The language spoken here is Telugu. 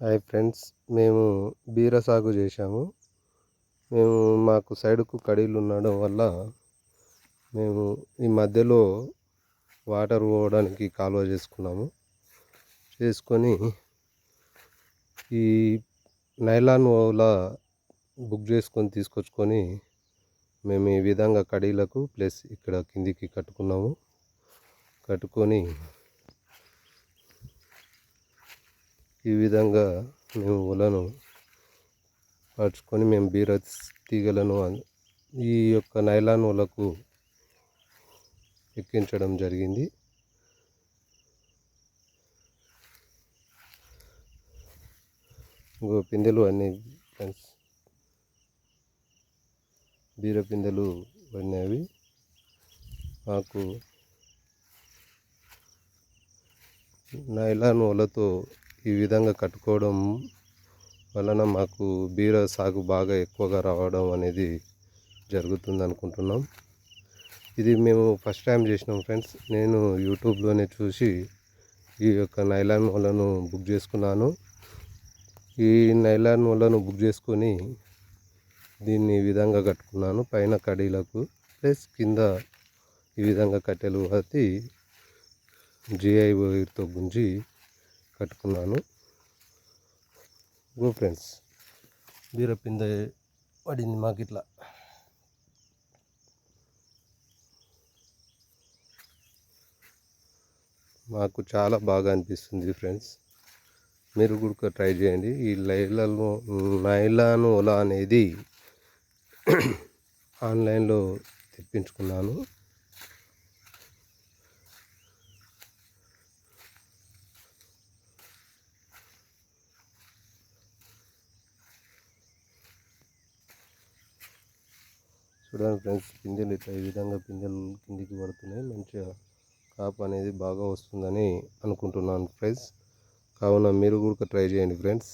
హాయ్ ఫ్రెండ్స్ మేము బీర సాగు చేశాము. మేము మాకు సైడ్కు కడీలు ఉండడం వల్ల మేము ఈ మధ్యలో వాటర్ పోవడానికి కాలువ చేసుకున్నాము. చేసుకొని ఈ నైలాన్ ఓలా బుక్ చేసుకొని తీసుకొచ్చుకొని మేము ఈ విధంగా కడీలకు ప్లస్ ఇక్కడ కిందికి కట్టుకున్నాము. కట్టుకొని ఈ విధంగా మేము వలను పరుచుకొని మేము బీర తీగలను ఈ యొక్క నైలాన్ వలకు ఎక్కించడం జరిగింది. ఇంకో పిందెలు అన్నీ ఫ్రెండ్స్. బీర పిందెలు పడినవి. మాకు నైలాన్ వలతో ఈ విధంగా కట్టుకోవడం వలన మాకు బీర సాగు బాగా ఎక్కువగా రావడం అనేది జరుగుతుంది అనుకుంటున్నాం. ఇది మేము ఫస్ట్ టైం చేసినాం ఫ్రెండ్స్. నేను యూట్యూబ్లోనే చూసి ఈ యొక్క నైలాన్ వలను బుక్ చేసుకున్నాను. ఈ నైలాన్ వలను బుక్ చేసుకొని దీన్ని ఈ విధంగా కట్టుకున్నాను. పైన కడీలకు ప్లస్ కింద ఈ విధంగా కట్టెలు అతి జిఐ వైర్తో గుంజి కట్టుకున్నాను. గో ఫ్రెండ్స్ బీరపింద పడింది మాకు ఇట్లా మాకు చాలా బాగా అనిపిస్తుంది ఫ్రెండ్స్ మీరు కూడా ట్రై చేయండి. ఈ లైలాను నైలాన్ ఓలా అనేది ఆన్లైన్లో తెప్పించుకున్నాను. చూడండి ఫ్రెండ్స్ పిందెలు ఇట్లా ఈ విధంగా పిందెలు కిందికి పడుతున్నాయి. మంచిగా కాపు అనేది బాగా వస్తుందని అనుకుంటున్నాను ఫ్రెండ్స్. కావున మీరు కూడా ట్రై చేయండి ఫ్రెండ్స్.